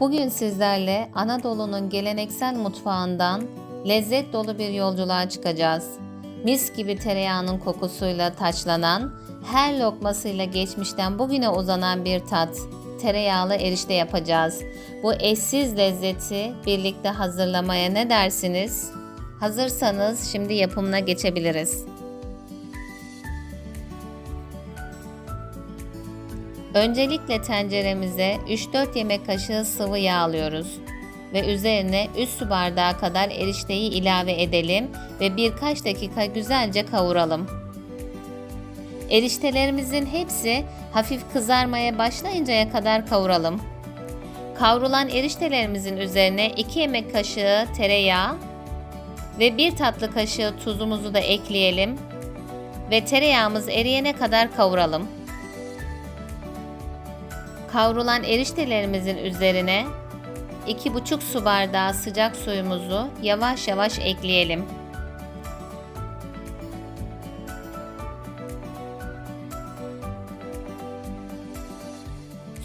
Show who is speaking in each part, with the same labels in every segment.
Speaker 1: Bugün sizlerle Anadolu'nun geleneksel mutfağından lezzet dolu bir yolculuğa çıkacağız. Mis gibi tereyağının kokusuyla taçlanan, her lokmasıyla geçmişten bugüne uzanan bir tat, tereyağlı erişte yapacağız. Bu eşsiz lezzeti birlikte hazırlamaya ne dersiniz? Hazırsanız şimdi yapımına geçebiliriz. Öncelikle tenceremize 3-4 yemek kaşığı sıvı yağ alıyoruz ve üzerine 3 su bardağı kadar erişteyi ilave edelim ve birkaç dakika güzelce kavuralım. Eriştelerimizin hepsi hafif kızarmaya başlayıncaya kadar kavuralım. Kavrulan eriştelerimizin üzerine 2 yemek kaşığı tereyağı ve 1 tatlı kaşığı tuzumuzu da ekleyelim ve tereyağımız eriyene kadar kavuralım. Kavrulan eriştelerimizin üzerine 2,5 su bardağı sıcak suyumuzu yavaş yavaş ekleyelim.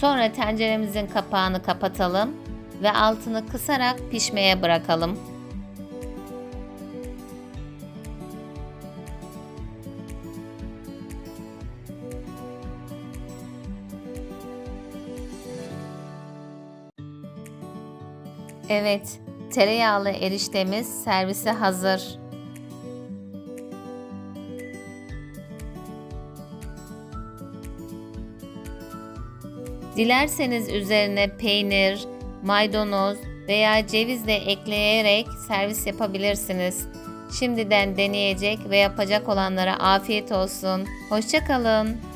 Speaker 1: Sonra tenceremizin kapağını kapatalım ve altını kısarak pişmeye bırakalım. Evet, tereyağlı eriştemiz servise hazır. Dilerseniz üzerine peynir, maydanoz veya ceviz de ekleyerek servis yapabilirsiniz. Şimdiden deneyecek ve yapacak olanlara afiyet olsun. Hoşçakalın.